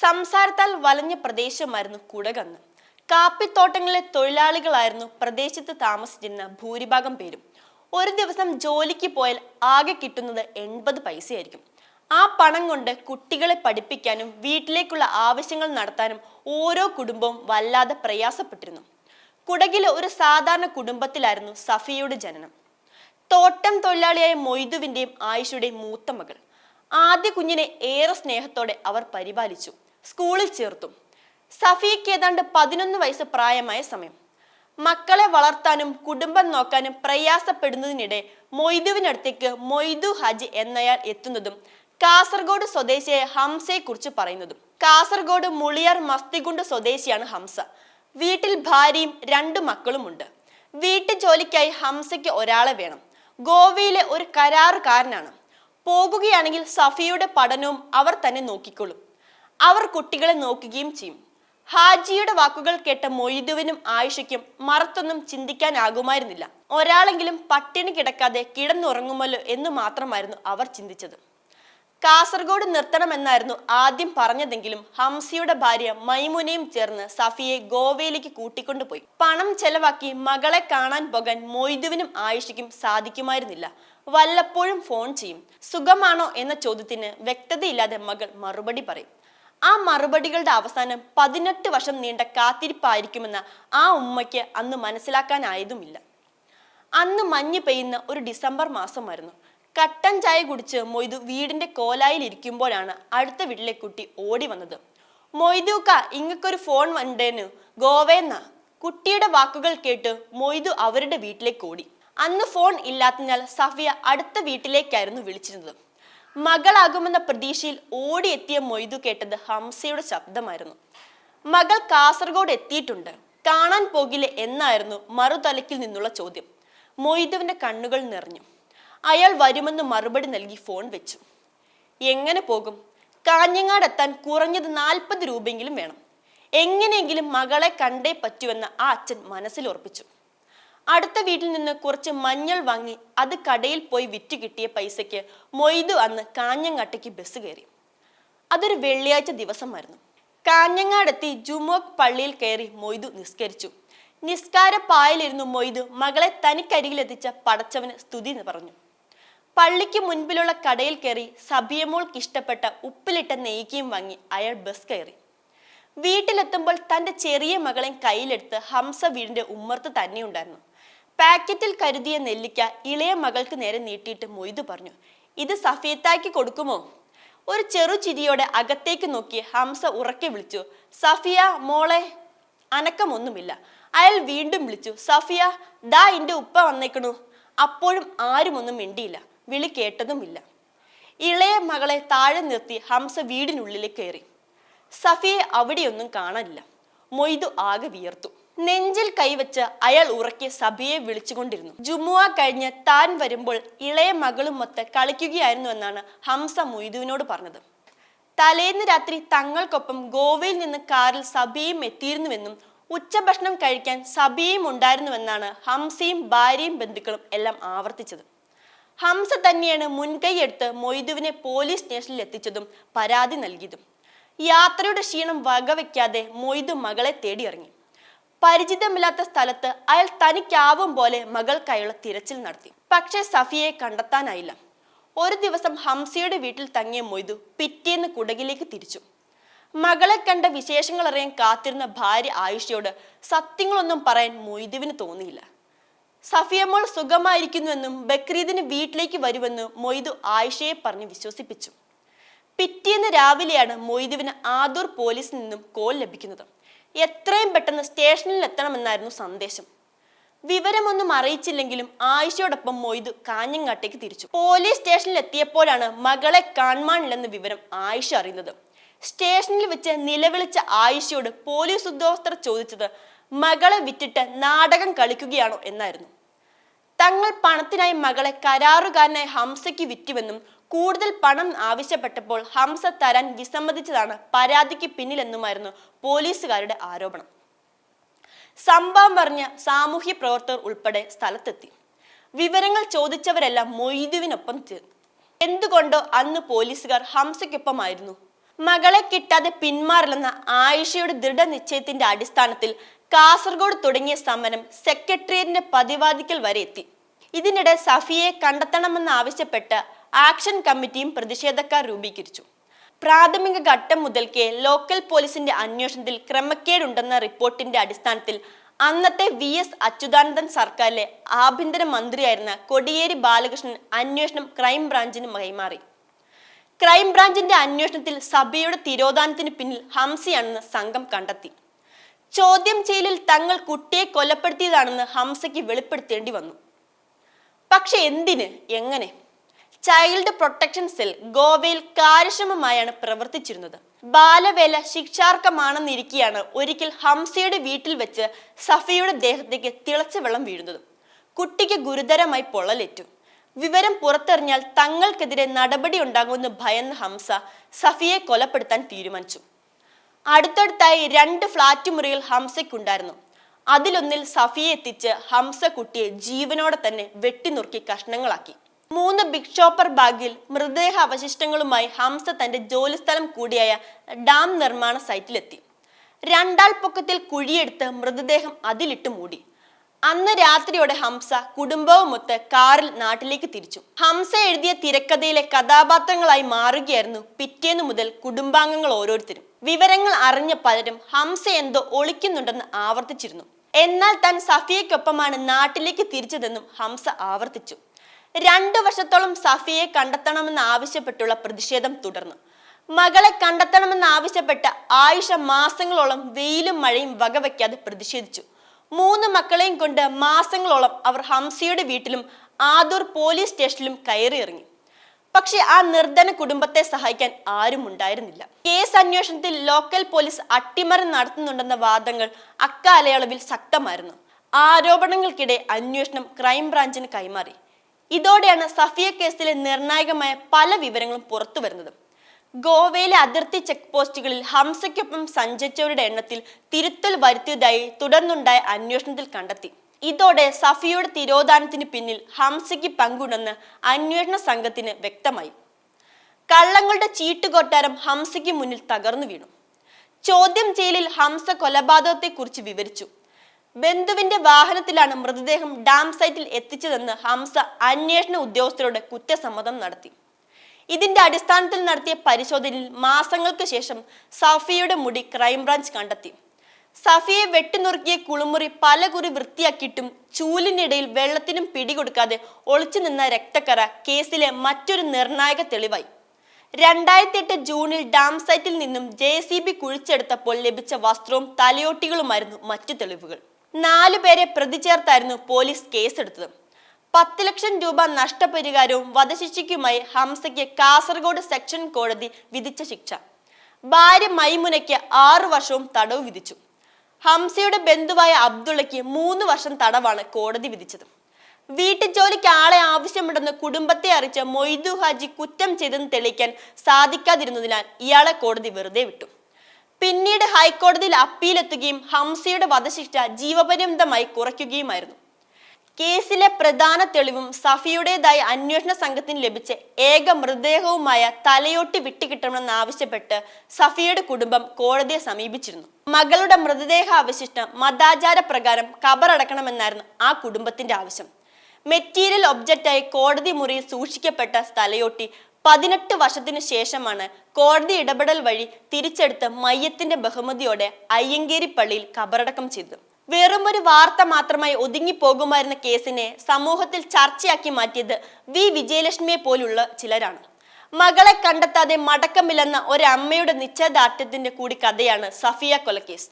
സംസാരത്താൽ വലഞ്ഞ പ്രദേശമായിരുന്നു കുടകന്ന്. കാപ്പിത്തോട്ടങ്ങളിലെ തൊഴിലാളികളായിരുന്നു പ്രദേശത്ത് താമസിച്ചിരുന്ന ഭൂരിഭാഗം പേരും. ഒരു ദിവസം ജോലിക്ക് പോയാൽ ആകെ കിട്ടുന്നത് എൺപത് പൈസയായിരിക്കും. ആ പണം കൊണ്ട് കുട്ടികളെ പഠിപ്പിക്കാനും വീട്ടിലേക്കുള്ള ആവശ്യങ്ങൾ നടത്താനും ഓരോ കുടുംബവും വല്ലാതെ പ്രയാസപ്പെട്ടിരുന്നു. കുടകിലെ ഒരു സാധാരണ കുടുംബത്തിലായിരുന്നു സഫിയയുടെ ജനനം. തോട്ടം തൊഴിലാളിയായ മൊയ്തുവിന്റെയും ആയിഷയുടെയും മൂത്ത മകൾ. ആദ്യ കുഞ്ഞിനെ ഏറെ സ്നേഹത്തോടെ അവർ പരിപാലിച്ചു. സ്കൂളിൽ ചേർത്തു. സഫീക്ക് ഏതാണ്ട് പതിനൊന്ന് വയസ്സ് പ്രായമായ സമയം. മക്കളെ വളർത്താനും കുടുംബം നോക്കാനും പ്രയാസപ്പെടുന്നതിനിടെ മൊയ്തുവിനടുത്തേക്ക് മൊയ്തു ഹജ് എന്നയാൾ എത്തുന്നതും കാസർഗോഡ് സ്വദേശിയായ ഹംസയെ കുറിച്ച് പറയുന്നതും. കാസർഗോഡ് മുളിയാർ മസ്തികുണ്ട് സ്വദേശിയാണ് ഹംസ. വീട്ടിൽ ഭാര്യയും രണ്ടു മക്കളുമുണ്ട് വീട്ടു ജോലിക്കായി ഹംസയ്ക്ക് ഒരാളെ വേണം. ഗോവയിലെ ഒരു കരാറുകാരനാണ്. പോകുകയാണെങ്കിൽ സഫിയുടെ പഠനവും അവർ തന്നെ നോക്കിക്കൊള്ളും. അവർ കുട്ടികളെ നോക്കുകയും ചെയ്യും. ഹാജിയുടെ വാക്കുകൾ കേട്ട മൊയ്തുവിനും ആയിഷയ്ക്കും മറത്തൊന്നും ചിന്തിക്കാനാകുമായിരുന്നില്ല. ഒരാളെങ്കിലും പട്ടിണി കിടക്കാതെ കിടന്നുറങ്ങുമല്ലോ എന്ന് മാത്രമായിരുന്നു അവർ ചിന്തിച്ചത്. കാസർഗോഡ് നിർത്തണമെന്നായിരുന്നു ആദ്യം പറഞ്ഞതെങ്കിലും ഹംസിയുടെ ഭാര്യ മൈമുനയും ചേർന്ന് സഫിയെ ഗോവയിലേക്ക് കൂട്ടിക്കൊണ്ടുപോയി. പണം ചെലവാക്കി മകളെ കാണാൻ പോകാൻ മൊയ്തുവിനും ആയിഷയ്ക്കും സാധിക്കുമായിരുന്നില്ല. വല്ലപ്പോഴും ഫോൺ ചെയ്യും. സുഖമാണോ എന്ന ചോദ്യത്തിന് വ്യക്തതയില്ലാതെ മകൾ മറുപടി പറയും. ആ മറുപടികളുടെ അവസാനം പതിനെട്ട് വർഷം നീണ്ട കാത്തിരിപ്പായിരിക്കുമെന്ന് ആ ഉമ്മയ്ക്ക് അന്ന് മനസ്സിലാക്കാനായതുമില്ല. അന്ന് മഞ്ഞ് പെയ്യുന്ന ഒരു ഡിസംബർ മാസമായിരുന്നു. കട്ടൻ ചായ കുടിച്ച് മൊയ്തു വീടിന്റെ കോലായിൽ ഇരിക്കുമ്പോഴാണ് അടുത്ത വീട്ടിലെ കുട്ടി ഓടി വന്നത്. മൊയ്തുക്ക ഇങ്ങക്കൊരു ഫോൺ വണ്ടേനു. ഗോവേന്ന. കുട്ടിയുടെ വാക്കുകൾ കേട്ട് മൊയ്തു അവരുടെ വീട്ടിലേക്ക് ഓടി. അന്ന് ഫോൺ ഇല്ലാത്തതിനാൽ സഫിയ അടുത്ത വീട്ടിലേക്കായിരുന്നു വിളിച്ചിരുന്നത്. മകളാകുമെന്ന പ്രതീക്ഷയിൽ ഓടിയെത്തിയ മൊയ്തു കേട്ടത് ഹംസയുടെ ശബ്ദമായിരുന്നു. മകൾ കാസർഗോഡ് എത്തിയിട്ടുണ്ട്. കാണാൻ പോകില്ലേ എന്നായിരുന്നു മറുതലക്കിൽ നിന്നുള്ള ചോദ്യം. മൊയ്തുവിന്റെ കണ്ണുകൾ നിറഞ്ഞു. അയാൾ വരുമെന്ന് മറുപടി നൽകി ഫോൺ വെച്ചു. എങ്ങനെ പോകും? കാഞ്ഞങ്ങാട് എത്താൻ കുറഞ്ഞത് നാൽപ്പത് രൂപയെങ്കിലും വേണം. എങ്ങനെയെങ്കിലും മകളെ കണ്ടേ പറ്റുമെന്ന് ആ അച്ഛൻ മനസ്സിൽ ഉറപ്പിച്ചു. അടുത്ത വീട്ടിൽ നിന്ന് കുറച്ച് മഞ്ഞൾ വാങ്ങി അത് കടയിൽ പോയി വിറ്റ് കിട്ടിയ പൈസയ്ക്ക് മൊയ്തു അന്ന് കാഞ്ഞങ്ങാട്ടേക്ക് ബസ് കയറി. അതൊരു വെള്ളിയാഴ്ച ദിവസമായിരുന്നു. കാഞ്ഞങ്ങാടെത്തി ജുമോക് പള്ളിയിൽ കയറി മൊയ്തു നിസ്കരിച്ചു. നിസ്കാര പായലിരുന്നു മൊയ്തു മകളെ തനിക്കരികിലെത്തിച്ച പടച്ചവന് സ്തുതി പറഞ്ഞു. പള്ളിക്ക് മുൻപിലുള്ള കടയിൽ കയറി സബിയമോൾക്ക് ഇഷ്ടപ്പെട്ട ഉപ്പിലിട്ട നെയ്ക്കിയും വാങ്ങി അയാൾ ബസ് കയറി. വീട്ടിലെത്തുമ്പോൾ തന്റെ ചെറിയ മകളെ കയ്യിലെടുത്ത് ഹംസ വീടിന്റെ ഉമ്മർത്ത് തന്നെ ഉണ്ടായിരുന്നു പാക്കറ്റിൽ കരുതിയ നെല്ലിക്ക ഇളയ മകൾക്ക് നേരെ നീട്ടിയിട്ട് മൊയ്തു പറഞ്ഞു. ഇത് സഫിയത്താക്കി കൊടുക്കുമോ? ഒരു ചെറു ചിരിയോടെ അകത്തേക്ക് നോക്കി ഹംസ ഉറക്കെ വിളിച്ചു. സഫിയ മോളെ അനക്കമൊന്നുമില്ല. അയാൾ വീണ്ടും വിളിച്ചു. സഫിയ ദാ എന്റെ ഉപ്പ വന്നേക്കണു. അപ്പോഴും ആരും ഒന്നും മിണ്ടിയില്ല. വിളി കേട്ടതുമില്ല. ഇളയ മകളെ താഴെ നിർത്തി ഹംസ വീടിനുള്ളിലേക്ക് കയറി. സഫിയെ അവിടെയൊന്നും കാണാനില്ല. മൊയ്തു ആകെ വിയർത്തു. നെഞ്ചിൽ കൈവച്ച് അയാൾ ഉറക്കി സഭയെ വിളിച്ചുകൊണ്ടിരുന്നു. ജുമുഅ കഴിഞ്ഞ് താൻ വരുമ്പോൾ ഇളയ മകളും മൊത്ത് കളിക്കുകയായിരുന്നു എന്നാണ് ഹംസ മൊയ്തുവിനോട് പറഞ്ഞത്. തലേന്ന് രാത്രി തങ്ങൾക്കൊപ്പം ഗോവയിൽ നിന്ന് കാറിൽ സബിയും എത്തിയിരുന്നുവെന്നും ഉച്ചഭക്ഷണം കഴിക്കാൻ സബിയും ഉണ്ടായിരുന്നുവെന്നാണ് ഹംസയും ഭാര്യയും ബന്ധുക്കളും എല്ലാം ആവർത്തിച്ചത്. ഹംസ തന്നെയാണ് മുൻകൈയെടുത്ത് മൊയ്തുവിനെ പോലീസ് സ്റ്റേഷനിൽ എത്തിച്ചതും പരാതി നൽകിയതും. യാത്രയുടെ ക്ഷീണം വകവെക്കാതെ മൊയ്തു മകളെ തേടിയിറങ്ങി. പരിചിതമില്ലാത്ത സ്ഥലത്ത് അയാൾ തനിക്കാവും പോലെ മകൾക്കായുള്ള തിരച്ചിൽ നടത്തി. പക്ഷേ സഫിയെ കണ്ടെത്താനായില്ല. ഒരു ദിവസം ഹംസയുടെ വീട്ടിൽ തങ്ങിയ മൊയ്തു പിറ്റേന്ന് കുടകിലേക്ക് തിരിച്ചു. മകളെ കണ്ട വിശേഷങ്ങൾ അറിയാൻ കാത്തിരുന്ന ഭാര്യ ആയിഷയോട് സത്യങ്ങളൊന്നും പറയാൻ മൊയ്തുവിന് തോന്നിയില്ല. സഫിയമോൾ സുഖമായിരിക്കുന്നുവെന്നും ബക്രീദിന് വീട്ടിലേക്ക് വരുമെന്നും മൊയ്തു ആയിഷയെ പറഞ്ഞ് വിശ്വസിപ്പിച്ചു. പിറ്റേന്ന് രാവിലെയാണ് മൊയ്തുവിന് ആദൂർ പോലീസിൽ നിന്നും കോൾ ലഭിക്കുന്നത്. എത്രയും പെട്ടെന്ന് സ്റ്റേഷനിൽ എത്തണമെന്നായിരുന്നു സന്ദേശം. വിവരമൊന്നും അറിയിച്ചില്ലെങ്കിലും ആയിഷയോടൊപ്പം മൊയ്തു കാഞ്ഞങ്ങാട്ടേക്ക് തിരിച്ചു. പോലീസ് സ്റ്റേഷനിൽ എത്തിയപ്പോഴാണ് മകളെ കാണാനില്ലെന്ന വിവരം ആയിഷ അറിയുന്നത്. സ്റ്റേഷനിൽ വെച്ച് നിലവിളിച്ച ആയിഷയോട് പോലീസ് ഉദ്യോഗസ്ഥർ ചോദിച്ചത് മകളെ വിറ്റിട്ട് നാടകം കളിക്കുകയാണോ എന്നായിരുന്നു. തങ്ങൾ പണത്തിനായി മകളെ കരാറുകാരനായ ഹംസയ്ക്ക് വിറ്റുവെന്നും കൂടുതൽ പണം ആവശ്യപ്പെട്ടപ്പോൾ ഹംസ തരാൻ വിസമ്മതിച്ചതാണ് പരാതിക്ക് പിന്നിലെന്നുമായിരുന്നു പോലീസുകാരുടെ ആരോപണം. സംഭവം പറഞ്ഞ സാമൂഹ്യ പ്രവർത്തകർ ഉൾപ്പെടെ സ്ഥലത്തെത്തി. വിവരങ്ങൾ ചോദിച്ചവരെല്ലാം മൊയ്തുവിനൊപ്പം ചേർന്നു എന്തുകൊണ്ടോ അന്ന് പോലീസുകാർ ഹംസയ്ക്കൊപ്പമായിരുന്നു. മകളെ കിട്ടാതെ പിന്മാറില്ലെന്ന ആയിഷയുടെ ദൃഢനിശ്ചയത്തിന്റെ അടിസ്ഥാനത്തിൽ കാസർഗോഡ് തുടങ്ങിയ സമരം സെക്രട്ടേറിയറ്റിന്റെ പതിവാദിക്കൽ വരെ എത്തി. ഇതിനിടെ സഫിയെ കണ്ടെത്തണമെന്നാവശ്യപ്പെട്ട് ആക്ഷൻ കമ്മിറ്റിയും പ്രതിഷേധക്കാർ രൂപീകരിച്ചു. പ്രാഥമിക ഘട്ടം മുതൽക്കേ ലോക്കൽ പോലീസിന്റെ അന്വേഷണത്തിൽ ക്രമക്കേടുണ്ടെന്ന റിപ്പോർട്ടിന്റെ അടിസ്ഥാനത്തിൽ അന്നത്തെ വി എസ് അച്യുതാനന്ദൻ സർക്കാരിലെ ആഭ്യന്തര മന്ത്രിയായിരുന്ന കൊടിയേരി ബാലകൃഷ്ണൻ അന്വേഷണം ക്രൈംബ്രാഞ്ചിന് കൈമാറി. ക്രൈംബ്രാഞ്ചിന്റെ അന്വേഷണത്തിൽ സഭയുടെ തിരോധാനത്തിന് പിന്നിൽ ഹംസയാണെന്ന് സംഘം കണ്ടെത്തി. ചോദ്യം ചെയ്യലിൽ തങ്ങൾ കുട്ടിയെ കൊലപ്പെടുത്തിയതാണെന്ന് ഹംസയ്ക്ക് വെളിപ്പെടുത്തേണ്ടി വന്നു. പക്ഷെ എന്തിന്? എങ്ങനെ? ചൈൽഡ് പ്രൊട്ടക്ഷൻ സെൽ ഗോവയിൽ കാര്യക്ഷമമായാണ് പ്രവർത്തിച്ചിരുന്നത്. ബാലവേല ശിക്ഷാർഹമാണെന്നിരിക്കെയാണ് ഒരിക്കൽ ഹംസയുടെ വീട്ടിൽ വെച്ച് സഫിയുടെ ദേഹത്തേക്ക് തിളച്ച വെള്ളം വീഴുന്നത്. കുട്ടിക്ക് ഗുരുതരമായി പൊള്ളലേറ്റു. വിവരം പുറത്തെറിഞ്ഞാൽ തങ്ങൾക്കെതിരെ നടപടി ഉണ്ടാകുമെന്ന് ഭയന്ന ഹംസ സഫിയെ കൊലപ്പെടുത്താൻ തീരുമാനിച്ചു. അടുത്തടുത്തായി രണ്ട് ഫ്ലാറ്റ് മുറികൾ ഹംസയ്ക്കുണ്ടായിരുന്നു. അതിലൊന്നിൽ സഫിയെ എത്തിച്ച് ഹംസ കുട്ടിയെ ജീവനോടെ തന്നെ വെട്ടിനുറുക്കി കഷ്ണങ്ങളാക്കി. മൂന്ന് ബിഗ് ഷോപ്പർ ബാഗിൽ മൃതദേഹ അവശിഷ്ടങ്ങളുമായി ഹംസ തന്റെ ജോലിസ്ഥലം കൂടിയായ ഡാം നിർമ്മാണ സൈറ്റിലെത്തി. രണ്ടാൾ പൊക്കത്തിൽ കുഴിയെടുത്ത് മൃതദേഹം അതിലിട്ട് മൂടി. അന്ന് രാത്രിയോടെ ഹംസ കുടുംബവുമൊത്ത് കാറിൽ നാട്ടിലേക്ക് തിരിച്ചു. ഹംസ എഴുതിയ തിരക്കഥയിലെ കഥാപാത്രങ്ങളായി മാറുകയായിരുന്നു പിറ്റേന്നു മുതൽ കുടുംബാംഗങ്ങൾ ഓരോരുത്തരും. വിവരങ്ങൾ അറിഞ്ഞ പലരും ഹംസ എന്തോ ഒളിക്കുന്നുണ്ടെന്ന് ആവർത്തിച്ചിരുന്നു. എന്നാൽ താൻ സഫിയയ്ക്കൊപ്പമാണ് നാട്ടിലേക്ക് തിരിച്ചതെന്നും ഹംസ ആവർത്തിച്ചു. രണ്ടു വർഷത്തോളം സഫിയെ കണ്ടെത്തണമെന്ന് ആവശ്യപ്പെട്ടുള്ള പ്രതിഷേധം തുടർന്നു. മകളെ കണ്ടെത്തണമെന്ന് ആവശ്യപ്പെട്ട ആയിഷ മാസങ്ങളോളം വെയിലും മഴയും വകവയ്ക്കാതെ പ്രതിഷേധിച്ചു. മൂന്ന് മക്കളെയും കൊണ്ട് മാസങ്ങളോളം അവർ ഹംസയുടെ വീട്ടിലും ആദൂർ പോലീസ് സ്റ്റേഷനിലും കയറിയിറങ്ങി. പക്ഷെ ആ നിർധന കുടുംബത്തെ സഹായിക്കാൻ ആരും ഉണ്ടായിരുന്നില്ല. കേസ് അന്വേഷണത്തിൽ ലോക്കൽ പോലീസ് അട്ടിമറി നടത്തുന്നുണ്ടെന്ന വാദങ്ങൾ അക്കാലയളവിൽ ശക്തമായിരുന്നു. ആരോപണങ്ങൾക്കിടെ അന്വേഷണം ക്രൈംബ്രാഞ്ചിന് കൈമാറി. ഇതോടെയാണ് സഫിയ കേസിലെ നിർണായകമായ പല വിവരങ്ങളും പുറത്തു വരുന്നത്. ഗോവയിലെ അതിർത്തി ചെക്ക് പോസ്റ്റുകളിൽ ഹംസയ്ക്കൊപ്പം സഞ്ചരിച്ചവരുടെ എണ്ണത്തിൽ തിരുത്തൽ വരുത്തിയതായി തുടർന്നുണ്ടായ അന്വേഷണത്തിൽ കണ്ടെത്തി. ഇതോടെ സഫിയുടെ തിരോധാനത്തിന് പിന്നിൽ ഹംസയ്ക്ക് പങ്കുണ്ടെന്ന് അന്വേഷണ സംഘത്തിന് വ്യക്തമായി. കള്ളങ്ങളുടെ ചീട്ടുകൊട്ടാരം ഹംസയ്ക്ക് മുന്നിൽ തകർന്നു വീണു. ചോദ്യം ചെയ്യലിൽ ഹംസ കൊലപാതകത്തെക്കുറിച്ച് വിവരിച്ചു. ബന്ധുവിന്റെ വാഹനത്തിലാണ് മൃതദേഹം ഡാം സൈറ്റിൽ എത്തിച്ചതെന്ന് ഹംസ അന്വേഷണ ഉദ്യോഗസ്ഥരോട് കുറ്റസമ്മതം നടത്തി. ഇതിന്റെ അടിസ്ഥാനത്തിൽ നടത്തിയ പരിശോധനയിൽ മാസങ്ങൾക്ക് ശേഷം സഫിയുടെ മുടി ക്രൈംബ്രാഞ്ച് കണ്ടെത്തി. സഫിയെ വെട്ടിനുറുക്കിയ കുളിമുറി പലകുറി വൃത്തിയാക്കിയിട്ടും ചൂലിനിടയിൽ വെള്ളത്തിനും പിടികൊടുക്കാതെ ഒളിച്ചു നിന്ന രക്തക്കറ കേസിലെ മറ്റൊരു നിർണായക തെളിവായി. രണ്ടായിരത്തി എട്ട് ജൂണിൽ ഡാം സൈറ്റിൽ നിന്നും ജെ സി ബി കുഴിച്ചെടുത്തപ്പോൾ ലഭിച്ച വസ്ത്രവും തലയോട്ടികളുമായിരുന്നു മറ്റു തെളിവുകൾ. നാലു പേരെ പ്രതി ചേർത്തായിരുന്നു പോലീസ് കേസെടുത്തത്. പത്ത് ലക്ഷം രൂപ നഷ്ടപരിഹാരവും വധശിക്ഷയ്ക്കുമായി ഹംസയ്ക്ക് കാസർഗോഡ് സെക്ഷൻ കോടതി വിധിച്ച ശിക്ഷ. ഭാര്യ മൈമുനയ്ക്ക് ആറു വർഷവും തടവ് വിധിച്ചു. ഹംസയുടെ ബന്ധുവായ അബ്ദുള്ളയ്ക്ക് മൂന്ന് വർഷം തടവാണ് കോടതി വിധിച്ചത്. വീട്ടു ജോലിക്ക് ആളെ ആവശ്യമുണ്ടെന്ന് കുടുംബത്തെ അറിയിച്ച മൊയ്തു ഹാജി കുറ്റം ചെയ്തെന്ന് തെളിയിക്കാൻ സാധിക്കാതിരുന്നതിനാൽ ഇയാളെ കോടതി വെറുതെ വിട്ടു. പിന്നീട് ഹൈക്കോടതിയിൽ അപ്പീലെത്തുകയും ഹംസയുടെ വധശിക്ഷ ജീവപര്യന്തമായി കുറയ്ക്കുകയുമായിരുന്നു. കേസിലെ പ്രധാന തെളിവും സഫിയുടേതായി അന്വേഷണ സംഘത്തിന് ലഭിച്ച ഏക മൃതദേഹവുമായ തലയോട്ടി വിട്ടുകിട്ടണമെന്നാവശ്യപ്പെട്ട് സഫിയുടെ കുടുംബം കോടതിയെ സമീപിച്ചിരുന്നു. മകളുടെ മൃതദേഹ അവശിഷ്ടം മതാചാര പ്രകാരം കബറടക്കണമെന്നായിരുന്നു ആ കുടുംബത്തിന്റെ ആവശ്യം. മെറ്റീരിയൽ ഒബ്ജക്റ്റായി കോടതി മുറിയിൽ സൂക്ഷിക്കപ്പെട്ട തലയോട്ടി പതിനെട്ട് വർഷത്തിനു ശേഷമാണ് കോടതി ഇടപെടൽ വഴി തിരിച്ചെടുത്ത് മയ്യത്തിന്റെ ബഹുമതിയോടെ അയ്യങ്കേരി പള്ളിയിൽ കബറടക്കം ചെയ്തത് വെറും ഒരു വാർത്ത മാത്രമായി ഒതുങ്ങിപ്പോകുമായിരുന്ന കേസിനെ സമൂഹത്തിൽ ചർച്ചയാക്കി മാറ്റിയത് വി. വിജയലക്ഷ്മിയെ പോലുള്ള ചിലരാണ്. മകളെ കണ്ടെത്താതെ മടക്കമില്ലെന്ന ഒരമ്മയുടെ നിശ്ചയദാർഢ്യത്തിന്റെ കൂടി കഥയാണ് സഫിയ കൊലക്കേസ്.